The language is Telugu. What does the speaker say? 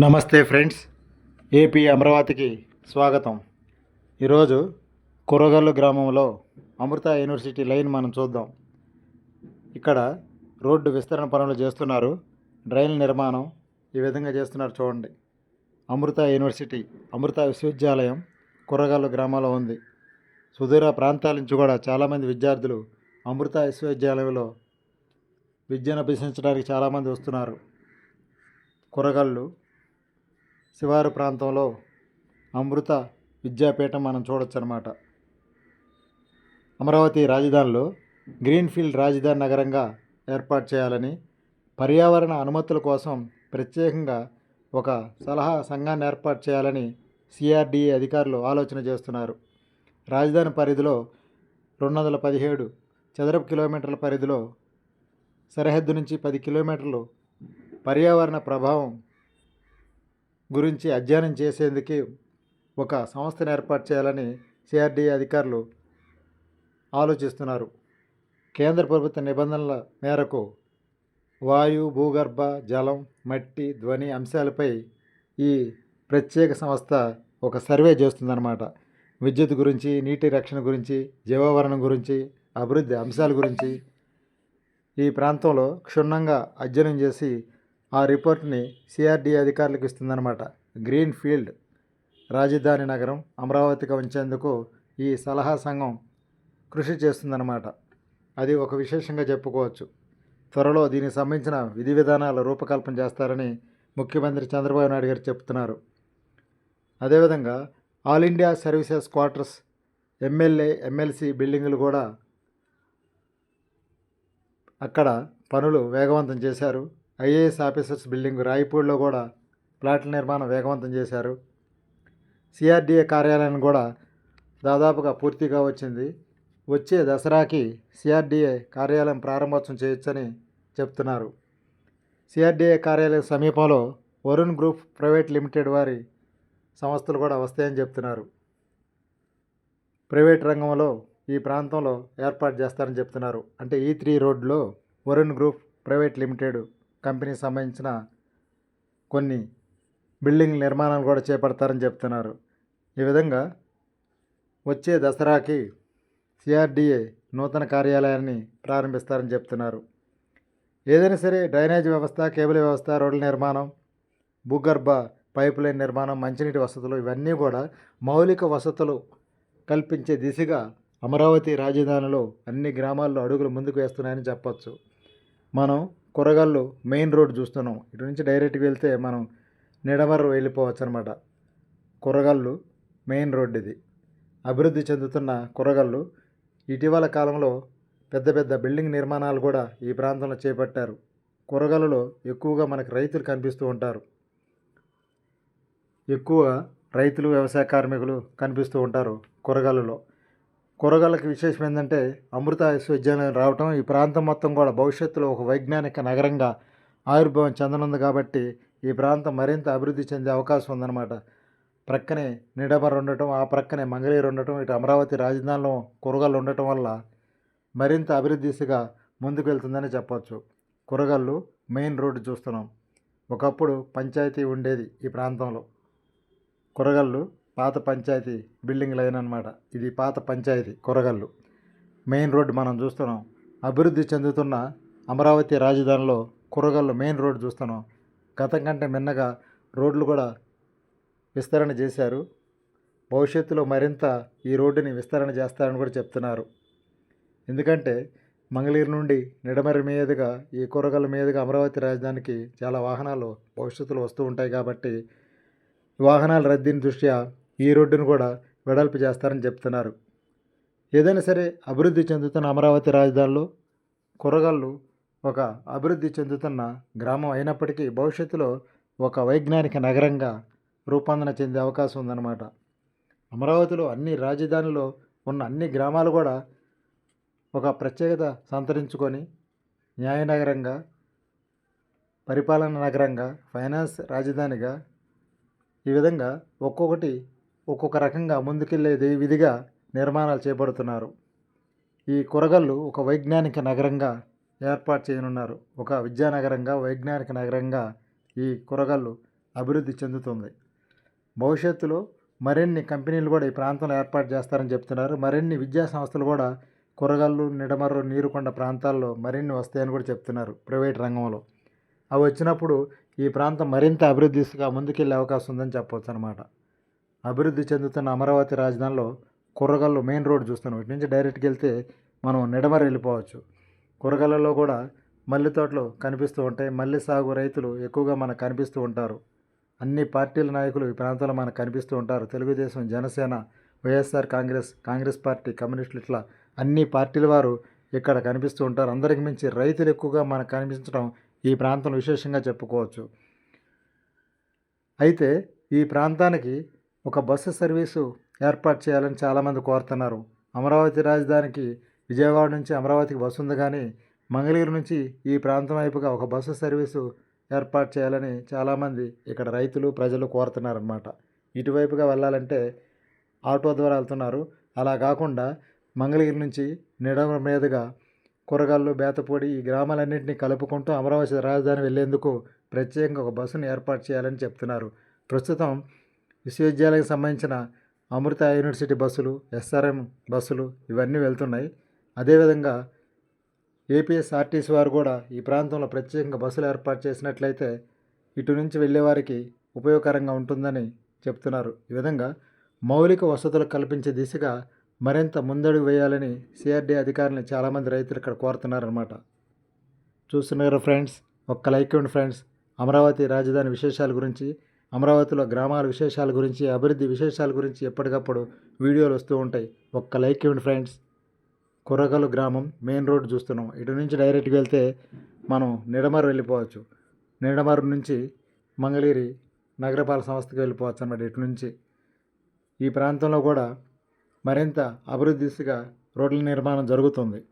నమస్తే ఫ్రెండ్స్. ఏపీ అమరావతికి స్వాగతం. ఈరోజు కురగల్లు గ్రామంలో అమృత యూనివర్సిటీ లైన్ మనం చూద్దాం. ఇక్కడ రోడ్డు విస్తరణ పనులు చేస్తున్నారు. డ్రైన్ నిర్మాణం ఈ విధంగా చేస్తున్నారు చూడండి. అమృత యూనివర్సిటీ అమృత విశ్వవిద్యాలయం కురగల్లు గ్రామంలో ఉంది. సుదూర ప్రాంతాల నుంచి కూడా చాలామంది విద్యార్థులు అమృత విశ్వవిద్యాలయంలో విద్యను అభ్యసించడానికి చాలామంది వస్తున్నారు. కురగల్లు శివారు ప్రాంతంలో అమృత విద్యాపీఠం మనం చూడొచ్చు అనమాట అమరావతి రాజధానిలో గ్రీన్ఫీల్డ్ రాజధాని నగరంగా ఏర్పాటు చేయాలని పర్యావరణ అనుమతుల కోసం ప్రత్యేకంగా ఒక సలహా సంఘాన్ని ఏర్పాటు చేయాలని సిఆర్డిఏ అధికారులు ఆలోచన చేస్తున్నారు. రాజధాని పరిధిలో రెండు వందల పదిహేడు చదరపు కిలోమీటర్ల పరిధిలో సరిహద్దు నుంచి పది కిలోమీటర్లు పర్యావరణ ప్రభావం గురించి అధ్యయనం చేసేందుకు ఒక సంస్థను ఏర్పాటు చేయాలని సిఆర్డీఏ అధికారులు ఆలోచిస్తున్నారు. కేంద్ర ప్రభుత్వ నిబంధనల మేరకు వాయు భూగర్భ జలం మట్టి ధ్వని అంశాలపై ఈ ప్రత్యేక సంస్థ ఒక సర్వే చేస్తుందన్నమాట. విద్యుత్ గురించి నీటి రక్షణ గురించి జీవావరణం గురించి అభివృద్ధి అంశాల గురించి ఈ ప్రాంతంలో క్షుణ్ణంగా అధ్యయనం చేసి ఆ రిపోర్ట్ని సిఆర్డీ అధికారులకు ఇస్తుందన్నమాట. గ్రీన్ ఫీల్డ్ రాజధాని నగరం అమరావతిగా ఉంచేందుకు ఈ సలహా సంఘం కృషి చేస్తుందన్నమాట. అది ఒక విశేషంగా చెప్పుకోవచ్చు. త్వరలో దీనికి సంబంధించిన విధి విధానాల రూపకల్పన చేస్తారని ముఖ్యమంత్రి చంద్రబాబు నాయుడు గారు చెప్తున్నారు. అదేవిధంగా all India services quarters MLA MLC బిల్డింగులు కూడా అక్కడ పనులు వేగవంతం చేశారు. ఐఏఎస్ ఆఫీసర్స్ బిల్డింగ్ రాయపూడిలో కూడా ప్లాట్ల నిర్మాణం వేగవంతం చేశారు. సిఆర్డీఏ కార్యాలయం కూడా దాదాపుగా పూర్తిగా వచ్చింది. వచ్చే దసరాకి సిఆర్డీఏ కార్యాలయం ప్రారంభోత్సవం చేయొచ్చని చెప్తున్నారు. సిఆర్డీఏ కార్యాలయం సమీపంలో వరుణ్ గ్రూప్ ప్రైవేట్ లిమిటెడ్ వారి సంస్థలు కూడా వస్తాయని చెప్తున్నారు. ప్రైవేట్ రంగంలో ఈ ప్రాంతంలో ఏర్పాటు చేస్తారని చెప్తున్నారు. అంటే ఈ త్రీ రోడ్లో వరుణ్ గ్రూప్ ప్రైవేట్ లిమిటెడ్ కంపెనీకి సంబంధించిన కొన్ని బిల్డింగ్ నిర్మాణాలు కూడా చేపడతారని చెప్తున్నారు. ఈ విధంగా వచ్చే దసరాకి సిఆర్డిఏ నూతన కార్యాలయాన్ని ప్రారంభిస్తారని చెప్తున్నారు. ఏదైనా సరే డ్రైనేజ్ వ్యవస్థ కేబుల్ వ్యవస్థ రోడ్ల నిర్మాణం భూగర్భ పైప్ లైన్ నిర్మాణం మంచినీటి వసతులు ఇవన్నీ కూడా మౌలిక వసతులు కల్పించే దిశగా అమరావతి రాజధానిలో అన్ని గ్రామాల్లో అడుగులు ముందుకు వేస్తున్నాయని చెప్పొచ్చు. మనం కొరగల్లు మెయిన్ రోడ్ చూస్తున్నాం. ఇటు నుంచి డైరెక్ట్గా వెళ్తే మనం నిడమరు వెళ్ళిపోవచ్చు అనమాట కొరగల్లు మెయిన్ రోడ్ ఇది. అభివృద్ధి చెందుతున్న కొరగల్లు ఇటీవల కాలంలో పెద్ద పెద్ద బిల్డింగ్ నిర్మాణాలు కూడా ఈ ప్రాంతంలో చేపట్టారు. కొరగల్లులో ఎక్కువగా మనకు రైతులు కనిపిస్తూ ఉంటారు. ఎక్కువ రైతులు వ్యవసాయ కార్మికులు కనిపిస్తూ ఉంటారు కొరగల్లులో కూరగాయలకు విశేషం ఏంటంటే అమృత విశ్వవిద్యాలయం రావటం. ఈ ప్రాంతం మొత్తం కూడా భవిష్యత్తులో ఒక వైజ్ఞానిక నగరంగా ఆవిర్భావం చెందనుంది కాబట్టి ఈ ప్రాంతం మరింత అభివృద్ధి చెందే అవకాశం ఉందన్నమాట. ప్రక్కనే నిడమర్ ఉండటం ఆ ప్రక్కనే మంగళగిరి ఉండటం ఇటు అమరావతి రాజధానిలో కూరగాయలు ఉండటం వల్ల మరింత అభివృద్ధి దిశగా ముందుకు వెళ్తుందని చెప్పవచ్చు కూరగాయలు మెయిన్ రోడ్డు చూస్తున్నాం. ఒకప్పుడు పంచాయతీ ఉండేది ఈ ప్రాంతంలో. కూరగాయలు పాత పంచాయతీ బిల్డింగ్ లైన్ అనమాట ఇది పాత పంచాయతీ కొరగల్లు. మెయిన్ రోడ్డు మనం చూస్తున్నాం. అభివృద్ధి చెందుతున్న అమరావతి రాజధానిలో కొరగల్లు మెయిన్ రోడ్డు చూస్తున్నాం. గతం కంటే మిన్నగా రోడ్లు కూడా విస్తరణ చేశారు. భవిష్యత్తులో మరింత ఈ రోడ్డుని విస్తరణ చేస్తారని కూడా చెప్తున్నారు. ఎందుకంటే మంగళగిరి నుండి నిడమరి మీదుగా ఈ కూరగాయల మీదుగా అమరావతి రాజధానికి చాలా వాహనాలు భవిష్యత్తులో వస్తూ ఉంటాయి కాబట్టి వాహనాల రద్దీని దృష్ట్యా ఈ రోడ్డును కూడా వెడల్పు చేస్తారని చెప్తున్నారు. ఏదైనా సరే అభివృద్ధి చెందుతున్న అమరావతి రాజధానిలో కూరగాళ్ళు ఒక అభివృద్ధి చెందుతున్న గ్రామం అయినప్పటికీ భవిష్యత్తులో ఒక వైజ్ఞానిక నగరంగా రూపాంతరణ చెందే అవకాశం ఉందన్నమాట. అమరావతిలో అన్ని రాజధానిలో ఉన్న అన్ని గ్రామాలు కూడా ఒక ప్రత్యేకత సంతరించుకొని న్యాయ నగరంగా పరిపాలన నగరంగా ఫైనాన్స్ రాజధానిగా ఈ విధంగా ఒక్కొక్కటి ఒక్కొక్క రకంగా ముందుకెళ్ళే విధిగా నిర్మాణాలు చేపడుతున్నారు. ఈ కూరగల్లు ఒక వైజ్ఞానిక నగరంగా ఏర్పాటు చేయనున్నారు. ఒక విద్యానగరంగా వైజ్ఞానిక నగరంగా ఈ కూరగల్లు అభివృద్ధి చెందుతుంది. భవిష్యత్తులో మరిన్ని కంపెనీలు కూడా ఈ ప్రాంతంలో ఏర్పాటు చేస్తారని చెప్తున్నారు. మరిన్ని విద్యా సంస్థలు కూడా కూరగల్లు నిడమర్రు నీరుకొండ ప్రాంతాల్లో మరిన్ని వస్తాయని కూడా చెప్తున్నారు ప్రైవేట్ రంగంలో. అవి వచ్చినప్పుడు ఈ ప్రాంతం మరింత అభివృద్ధిగా ముందుకెళ్ళే ముందుకెళ్ళే అవకాశం ఉందని చెప్పవచ్చు అనమాట అభివృద్ధి చెందుతున్న అమరావతి రాజధానిలో కూరగాయలు మెయిన్ రోడ్ చూస్తున్నాం. ఇటు నుంచి డైరెక్ట్కి వెళ్తే మనం నిడమర వెళ్ళిపోవచ్చు. కూరగాయలలో కూడా మల్లె తోటలు కనిపిస్తూ ఉంటాయి. మల్లె సాగు రైతులు ఎక్కువగా మనకు కనిపిస్తూ ఉంటారు. అన్ని పార్టీల నాయకులు ఈ ప్రాంతంలో మనకు కనిపిస్తూ ఉంటారు. Telugu Desam Janasena YSR Congress Congress party కమ్యూనిస్టులు ఇట్లా అన్ని పార్టీల వారు ఇక్కడ కనిపిస్తూ ఉంటారు. అందరికి మించి రైతులు ఎక్కువగా మనకు కనిపించడం ఈ ప్రాంతం విశేషంగా చెప్పుకోవచ్చు. అయితే ఈ ప్రాంతానికి ఒక బస్సు సర్వీసు ఏర్పాటు చేయాలని చాలామంది కోరుతున్నారు. అమరావతి రాజధానికి విజయవాడ నుంచి అమరావతికి బస్సు ఉంది కానీ మంగళగిరి నుంచి ఈ ప్రాంతం వైపుగా ఒక బస్సు సర్వీసు ఏర్పాటు చేయాలని చాలామంది ఇక్కడ రైతులు ప్రజలు కోరుతున్నారన్నమాట. ఇటువైపుగా వెళ్ళాలంటే ఆటో ద్వారా వెళ్తున్నారు. అలా కాకుండా మంగళగిరి నుంచి నిడమ మీదుగా కూరగాయలు బేతపూడి ఈ గ్రామాలన్నింటినీ కలుపుకుంటూ అమరావతి రాజధాని వెళ్ళేందుకు ప్రత్యేకంగా ఒక బస్సును ఏర్పాటు చేయాలని చెప్తున్నారు. ప్రస్తుతం విశ్వవిద్యాలయానికి సంబంధించిన అమృత యూనివర్సిటీ బస్సులు ఎస్ఆర్ఎం బస్సులు ఇవన్నీ వెళ్తున్నాయి. అదేవిధంగా ఏపీఎస్ఆర్టీసీ వారు కూడా ఈ ప్రాంతంలో ప్రత్యేకంగా బస్సులు ఏర్పాటు చేసినట్లయితే ఇటు నుంచి వెళ్ళేవారికి ఉపయోగకరంగా ఉంటుందని చెప్తున్నారు. ఈ విధంగా మౌలిక వసతులు కల్పించే దిశగా మరింత ముందడుగు వేయాలని సిఆర్డీ అధికారులను చాలామంది రైతులు ఇక్కడ కోరుతున్నారన్నమాట. చూస్తున్నారు ఫ్రెండ్స్ ఒక్క లైక్ ఇవ్వండి ఫ్రెండ్స్. అమరావతి రాజధాని విశేషాల గురించి అమరావతిలో గ్రామాల విశేషాల గురించి అభివృద్ధి విశేషాల గురించి ఎప్పటికప్పుడు వీడియోలు వస్తూ ఉంటాయి. ఒక్క లైక్ ఇవ్వండి ఫ్రెండ్స్. కుర్రగలు గ్రామం మెయిన్ రోడ్ చూస్తున్నాం. ఇటు నుంచి డైరెక్ట్గా వెళ్తే మనం నిడమరు వెళ్ళిపోవచ్చు. నిడమరు నుంచి మంగళగిరి నగరపాలక సంస్థకి వెళ్ళిపోవచ్చు అన్నమాట ఇటు నుంచి. ఈ ప్రాంతంలో కూడా మరింత అభివృద్ధి దిశగా రోడ్ల నిర్మాణం జరుగుతుంది.